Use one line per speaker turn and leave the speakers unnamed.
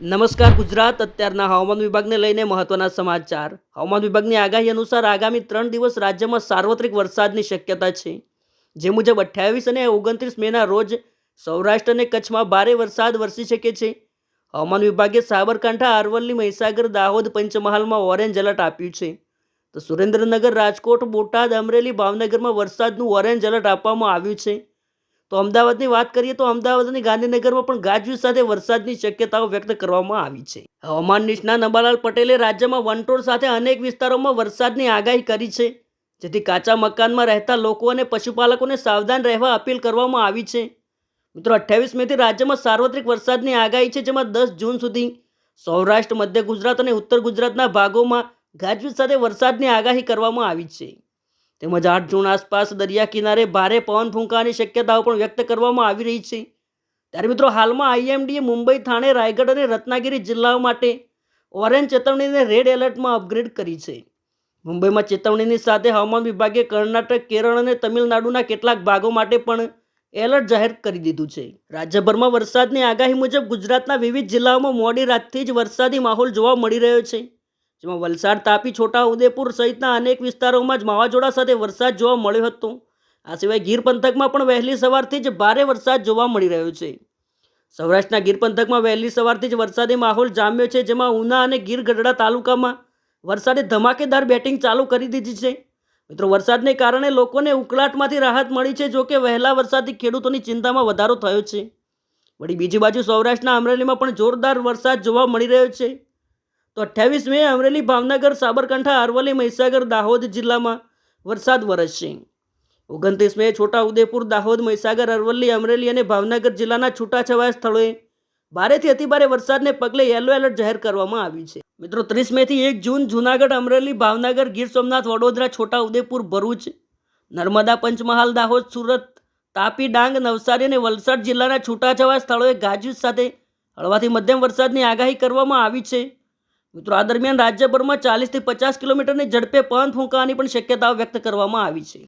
નમસ્કાર ગુજરાત. અત્યારના હવામાન વિભાગને લઈને મહત્વના સમાચાર. હવામાન વિભાગની આગાહી અનુસાર આગામી ત્રણ દિવસ રાજ્યમાં સાર્વત્રિક વરસાદની શક્યતા છે. જે મુજબ અઠ્યાવીસ અને ઓગણત્રીસ મેના રોજ સૌરાષ્ટ્ર અને કચ્છમાં ભારે વરસાદ વરસી શકે છે. હવામાન વિભાગે સાબરકાંઠા, અરવલ્લી, મહીસાગર, દાહોદ પંચમહાલમાં ઓરેન્જ એલર્ટ આપ્યું છે. તો સુરેન્દ્રનગર, રાજકોટ, બોટાદ, અમરેલી, ભાવનગરમાં વરસાદનું ઓરેન્જ એલર્ટ આપવામાં આવ્યું છે. તો અમદાવાદની વાત કરીએ તો અમદાવાદ અને ગાંધીનગરમાં પણ ગાજવીજ સાથે વરસાદની શક્યતાઓ વ્યક્ત કરવામાં આવી છે. હવામાન નિષ્ણાત અંબાલાલ પટેલે રાજ્યમાં વંટોળ સાથે અનેક વિસ્તારોમાં વરસાદની આગાહી કરી છે. જેથી કાચા મકાનમાં રહેતા લોકો અને પશુપાલકોને સાવધાન રહેવા અપીલ કરવામાં આવી છે. મિત્રો, અઠ્યાવીસ મેથી રાજ્યમાં સાર્વત્રિક વરસાદની આગાહી છે, જેમાં દસ જૂન સુધી સૌરાષ્ટ્ર, મધ્ય ગુજરાત અને ઉત્તર ગુજરાતના ભાગોમાં ગાજવીજ સાથે વરસાદની આગાહી કરવામાં આવી છે. તેમજ આઠ જૂન આસપાસ દરિયા કિનારે ભારે પવન ફૂંકાની શક્યતાઓ પણ વ્યક્ત કરવામાં આવી રહી છે. ત્યારે મિત્રો, હાલમાં આઈએમડીએ મુંબઈ થાણે રાયગઢ અને રત્નાગીરી જિલ્લાઓ માટે ઓરેન્જ ચેતવણીને રેડ એલર્ટમાં અપગ્રેડ કરી છે. મુંબઈમાં ચેતવણીની સાથે હવામાન વિભાગે કર્ણાટક, કેરળ અને તમિલનાડુના કેટલાક ભાગો માટે પણ એલર્ટ જાહેર કરી દીધું છે. રાજ્યભરમાં વરસાદની આગાહી મુજબ ગુજરાતના વિવિધ જિલ્લાઓમાં મોડી રાતથી જ વરસાદી માહોલ જોવા મળી રહ્યો છે. જેમાં વલસાડ, તાપી છોટાઉદેપુર સહિતના અનેક વિસ્તારોમાં જ વાવાઝોડા સાથે વરસાદ જોવા મળ્યો હતો. આ સિવાય ગીર પંથકમાં પણ વહેલી સવારથી જ ભારે વરસાદ જોવા મળી રહ્યો છે. સૌરાષ્ટ્રના ગીર પંથકમાં વહેલી સવારથી જ વરસાદી માહોલ જામ્યો છે, જેમાં ઉના અને ગીર ગઢડા તાલુકામાં વરસાદે ધમાકેદાર બેટિંગ ચાલુ કરી દીધી છે. મિત્રો, વરસાદને કારણે લોકોને ઉકળાટમાંથી રાહત મળી છે, જોકે વહેલા વરસાદથી ખેડૂતોની ચિંતામાં વધારો થયો છે. વળી બીજી બાજુ સૌરાષ્ટ્રના અમરેલીમાં પણ જોરદાર વરસાદ જોવા મળી રહ્યો છે. તો અઠ્યાવીસ મે અમરેલી ભાવનગર, સાબરકાંઠા, અરવલ્લી, મહીસાગર, દાહોદ જિલ્લામાં વરસાદ વરસશે. ઓગણત્રીસ મે છોટા ઉદેપુર દાહોદ, મહીસાગર, અરવલ્લી, અમરેલી અને ભાવનગર જિલ્લાના છૂટાછવાયા સ્થળોએ ભારેથી અતિભારે વરસાદને પગલે યલો એલર્ટ જાહેર કરવામાં આવ્યું છે. મિત્રો, ત્રીસ મેથી એક જૂન જૂનાગઢ, અમરેલી, ભાવનગર, ગીર સોમનાથ, વડોદરા છોટા ઉદેપુર ભરૂચ, નર્મદા, પંચમહાલ, દાહોદ, સુરત, તાપી, ડાંગ, નવસારી અને વલસાડ જિલ્લાના છૂટાછવાયા સ્થળોએ ગાજવીજ સાથે હળવાથી મધ્યમ વરસાદની આગાહી કરવામાં આવી છે. મિત્રો, આ દરમિયાન રાજ્યભરમાં ચાલીસથી પચાસ કિલોમીટરની ઝડપે પવન ફૂંકાવાની પણ શક્યતાઓ વ્યક્ત કરવામાં આવી છે.